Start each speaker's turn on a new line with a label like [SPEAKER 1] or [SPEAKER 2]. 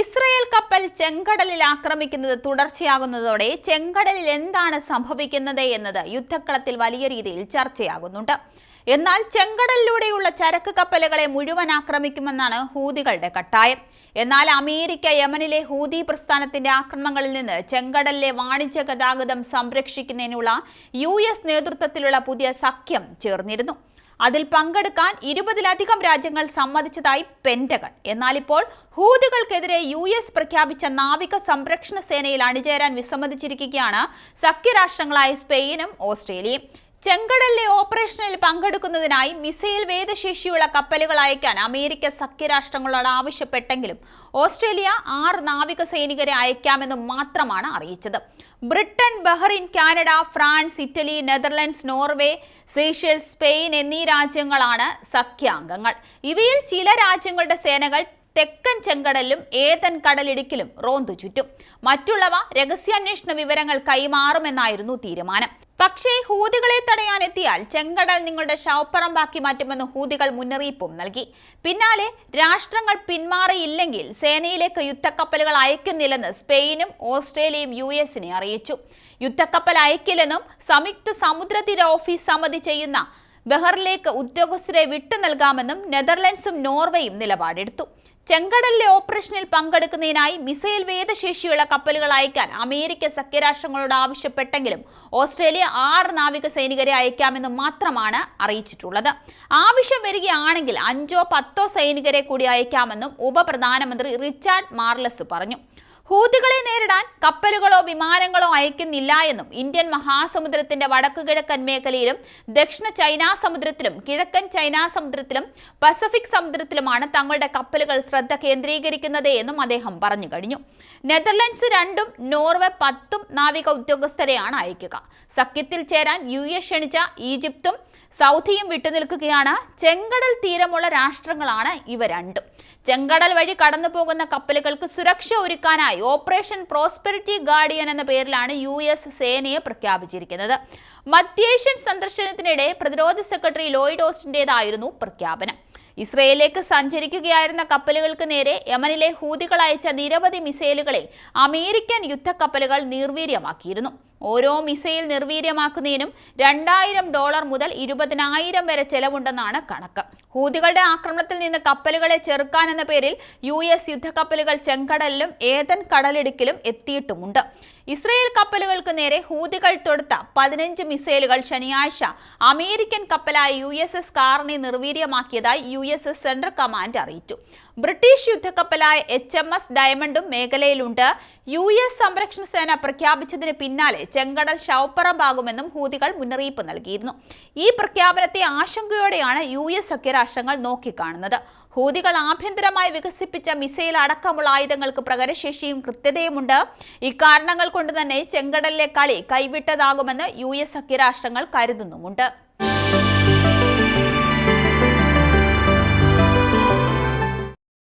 [SPEAKER 1] Israel കപ്പൽ ചെങ്കടലിൽ ആക്രമിക്കുന്നത് തുടർച്ചയാകുന്നതോടെ ചെങ്കടലിൽ എന്താണ് സംഭവിക്കുന്നത് എന്നത് യുദ്ധക്കളത്തിൽ വലിയ രീതിയിൽ ചർച്ചയാകുന്നുണ്ട്. എന്നാൽ ചെങ്കടലിലൂടെയുള്ള ചരക്ക് കപ്പലുകളെ മുഴുവൻ ആക്രമിക്കുമെന്നാണ് ഹൂതികളുടെ കട്ടായം. എന്നാൽ അമേരിക്ക യമനിലെ ഹൂതി പ്രസ്ഥാനത്തിന്റെ ആക്രമണങ്ങളിൽ നിന്ന് ചെങ്കടലിലെ വാണിജ്യ ഗതാഗതം സംരക്ഷിക്കുന്നതിനുള്ള യു നേതൃത്വത്തിലുള്ള പുതിയ സഖ്യം ചേർന്നിരുന്നു. അതിൽ പങ്കെടുക്കാൻ ഇരുപതിലധികം രാജ്യങ്ങൾ സമ്മതിച്ചതായി പെന്റഗൺ എന്നാൽ ഇപ്പോൾ ഹൂതികൾക്കെതിരെ യു എസ് പ്രഖ്യാപിച്ച നാവിക സംരക്ഷണ സേനയിൽ അണിചേരാൻ വിസമ്മതിച്ചിരിക്കുകയാണ് സഖ്യരാഷ്ട്രങ്ങളായ സ്പെയിനും ഓസ്ട്രേലിയയും. ചെങ്കടലിലെ ഓപ്പറേഷനിൽ പങ്കെടുക്കുന്നതിനായി മിസൈൽ വേദശേഷിയുള്ള കപ്പലുകൾ അയക്കാൻ അമേരിക്ക സഖ്യരാഷ്ട്രങ്ങളോട് ആവശ്യപ്പെട്ടെങ്കിലും ഓസ്ട്രേലിയ ആറ് നാവിക സൈനികരെ അയക്കാമെന്ന് മാത്രമാണ് അറിയിച്ചത്. Britain Bahrain Canada France Italy Netherlands Norway Seychelles Spain എന്നീ രാജ്യങ്ങളാണ് സഖ്യാംഗങ്ങൾ. ഇവയിൽ ചില രാജ്യങ്ങളുടെ സേനകൾ തെക്കൻ ചെങ്കടലിലും ഏതൻ കടലിടുക്കിലും റോന്തു ചുറ്റും. മറ്റുള്ളവ രഹസ്യാന്വേഷണ വിവരങ്ങൾ കൈമാറുമെന്നായിരുന്നു തീരുമാനം. പക്ഷേ ഹൂതികളെ തടയാനെത്തിയാൽ ചെങ്കടൽ നിങ്ങളുടെ ശവപ്പറമ്പാക്കി മാറ്റുമെന്ന് ഹൂതികൾ മുന്നറിയിപ്പും നൽകി. പിന്നാലെ രാഷ്ട്രങ്ങൾ പിന്മാറിയില്ലെങ്കിൽ സേനയിലേക്ക് യുദ്ധക്കപ്പലുകൾ അയക്കുന്നില്ലെന്ന് സ്പെയിനും ഓസ്ട്രേലിയയും യു എസിനെ അറിയിച്ചു. യുദ്ധക്കപ്പൽ അയക്കില്ലെന്നും സംയുക്ത സമുദ്രതീര ഓഫീസ് സമിതി ചെയ്യുന്ന ബഹറിലേക്ക് ഉദ്യോഗസ്ഥരെ വിട്ടു നൽകാമെന്നും നെതർലൻഡ്സും നോർവേയും നിലപാടെടുത്തു. ചെങ്കടലിലെ ഓപ്പറേഷനിൽ പങ്കെടുക്കുന്നതിനായി മിസൈൽ വേദശേഷിയുള്ള കപ്പലുകൾ അയക്കാൻ അമേരിക്ക സഖ്യരാഷ്ട്രങ്ങളോട് ആവശ്യപ്പെട്ടെങ്കിലും ഓസ്ട്രേലിയ ആറ് നാവിക സൈനികരെ അയക്കാമെന്ന് മാത്രമാണ് അറിയിച്ചിട്ടുള്ളത്. ആവശ്യം വരികയാണെങ്കിൽ അഞ്ചോ പത്തോ സൈനികരെ കൂടി അയക്കാമെന്നും ഉപപ്രധാനമന്ത്രി റിച്ചാർഡ് മാർലസ് പറഞ്ഞു. ഹൂതികളെ നേരിടാൻ കപ്പലുകളോ വിമാനങ്ങളോ അയക്കുന്നില്ല എന്നും ഇന്ത്യൻ മഹാസമുദ്രത്തിന്റെ വടക്കു കിഴക്കൻ മേഖലയിലും ദക്ഷിണ ചൈനാ സമുദ്രത്തിലും കിഴക്കൻ ചൈനാ സമുദ്രത്തിലും പസഫിക് സമുദ്രത്തിലുമാണ് തങ്ങളുടെ കപ്പലുകൾ ശ്രദ്ധ കേന്ദ്രീകരിക്കുന്നത് എന്നും അദ്ദേഹം പറഞ്ഞു കഴിഞ്ഞു. നെതർലൻഡ്സ് രണ്ടും നോർവെ പത്തും നാവിക ഉദ്യോഗസ്ഥരെയാണ് അയക്കുക. സഖ്യത്തിൽ ചേരാൻ യു എസ് ക്ഷണിച്ച ഈജിപ്തും സൗദിയും വിട്ടുനിൽക്കുകയാണ്. ചെങ്കടൽ തീരമുള്ള രാഷ്ട്രങ്ങളാണ് ഇവ രണ്ടും. ചെങ്കടൽ വഴി കടന്നു പോകുന്ന കപ്പലുകൾക്ക് സുരക്ഷ ഒരുക്കാനായി ഓപ്പറേഷൻ പ്രോസ്പെരിറ്റി ഗാർഡിയൻ എന്ന പേരിലാണ് യു എസ് സേനയെ പ്രഖ്യാപിച്ചിരിക്കുന്നത്. മധ്യേഷ്യൻ സന്ദർശനത്തിനിടെ പ്രതിരോധ സെക്രട്ടറി ലോയിഡ് ഓസ്റ്റിന്റെതായിരുന്നു പ്രഖ്യാപനം. ഇസ്രയേലിലേക്ക് സഞ്ചരിക്കുകയായിരുന്ന കപ്പലുകൾക്ക് നേരെ യമനിലെ ഹൂതികൾ അയച്ച നിരവധി മിസൈലുകളെ അമേരിക്കൻ യുദ്ധക്കപ്പലുകൾ നിർവീര്യമാക്കിയിരുന്നു. ഓരോ മിസൈൽ നിർവീര്യമാക്കുന്നതിനും രണ്ടായിരം ഡോളർ മുതൽ ഇരുപതിനായിരം വരെ ചെലവുണ്ടെന്നാണ് കണക്ക്. ഹൂതികളുടെ ആക്രമണത്തിൽ നിന്ന് കപ്പലുകളെ ചെറുക്കാൻ എന്ന പേരിൽ യു എസ് യുദ്ധക്കപ്പലുകൾ ചെങ്കടലിലും ഏതൻ കടലിടുക്കിലും എത്തിയിട്ടുമുണ്ട്. ഇസ്രയേൽ കപ്പലുകൾക്ക് നേരെ ഹൂതികൾ തൊടുത്ത പതിനഞ്ച് മിസൈലുകൾ ശനിയാഴ്ച അമേരിക്കൻ കപ്പലായ യു എസ് എസ് കാറിനെ നിർവീര്യമാക്കിയതായി U S S central command അറിയിച്ചു. ബ്രിട്ടീഷ് യുദ്ധക്കപ്പലായ എച്ച് എം എസ് ഡയമണ്ടും മേഖലയിലുണ്ട്. യു എസ് സംരക്ഷണ സേന പ്രഖ്യാപിച്ചതിന് പിന്നാലെ ചെങ്കടൽ ശവപ്പറമ്പാകുമെന്നും ഹൂതികൾ മുന്നറിയിപ്പ് നൽകിയിരുന്നു. ഈ പ്രഖ്യാപനത്തെ ആശങ്കയോടെയാണ് യു എസ് സഖ്യരാഷ്ട്രങ്ങൾ നോക്കിക്കാണുന്നത്. ഹൂതികൾ ആഭ്യന്തരമായി വികസിപ്പിച്ച മിസൈൽ അടക്കമുള്ള ആയുധങ്ങൾക്ക് പ്രകരശേഷിയും കൃത്യതയുമുണ്ട്. ഇക്കാരണങ്ങൾ കൊണ്ട് തന്നെ ചെങ്കടലിലെ കളി കൈവിട്ടതാകുമെന്ന് യു എസ് സഖ്യരാഷ്ട്രങ്ങൾ കരുതുന്നുമുണ്ട്.